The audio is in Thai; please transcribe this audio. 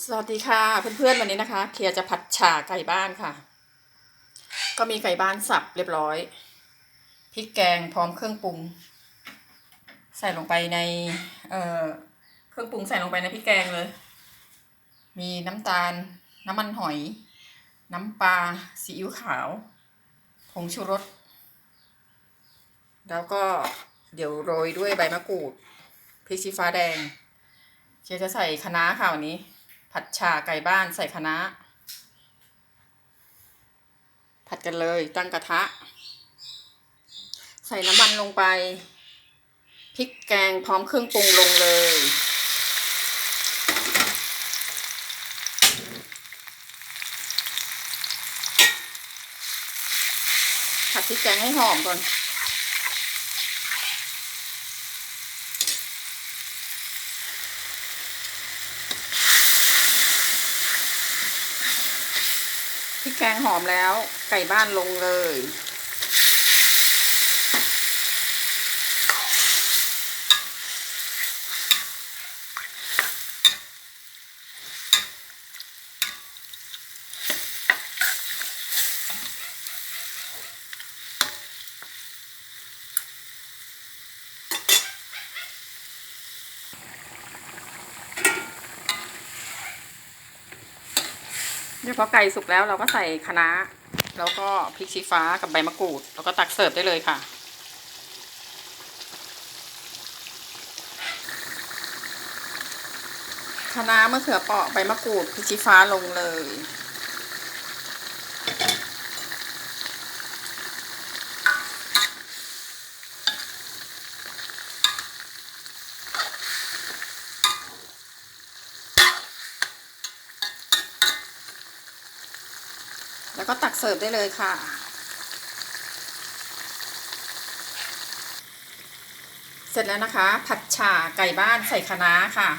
สวัสดีค่ะเพื่อนๆวันนี้นะคะเคลียร์จะผัดฉ่าไก่บ้านค่ะ ก็มีไก่บ้านสับเรียบร้อยพริกแกงพร้อมเครื่องปรุง ใส่ลงไปในเอ่อเครื่องปรุงใส่ลงไปในพริกแกงเลย มีน้ำตาล น้ำมันหอย น้ำปลาซีอิ๊วขาวผงชูรส แล้วก็เดี๋ยวโรยด้วยใบมะกรูดพริกชี้ฟ้าแดงเชียร์จะใส่คะน้าค่ะวันนี้ ผัดฉ่าไก่บ้านใส่คะน้าผัดกันเลยตั้งกระทะ ใส่น้ำมันลงไปพริกแกงพร้อมเครื่องปรุงลงเลย ผัดพริกแกงให้หอมก่อน พริกแกงหอมแล้ว ไก่บ้านลงเลย เดี๋ยวพอไก่สุกแล้วเราก็ใส่คะน้าแล้วก็พริกชี้ฟ้ากับใบมะกรูด แล้วก็ตักเสิร์ฟได้เลยค่ะ คะน้ามะเขือเปราะใบมะกรูดพริกชี้ฟ้าลงเลย แล้วก็ตักเสิร์ฟได้เลยค่ะ เสร็จแล้วนะคะ ผัดฉ่าไก่บ้านใส่คะน้าค่ะ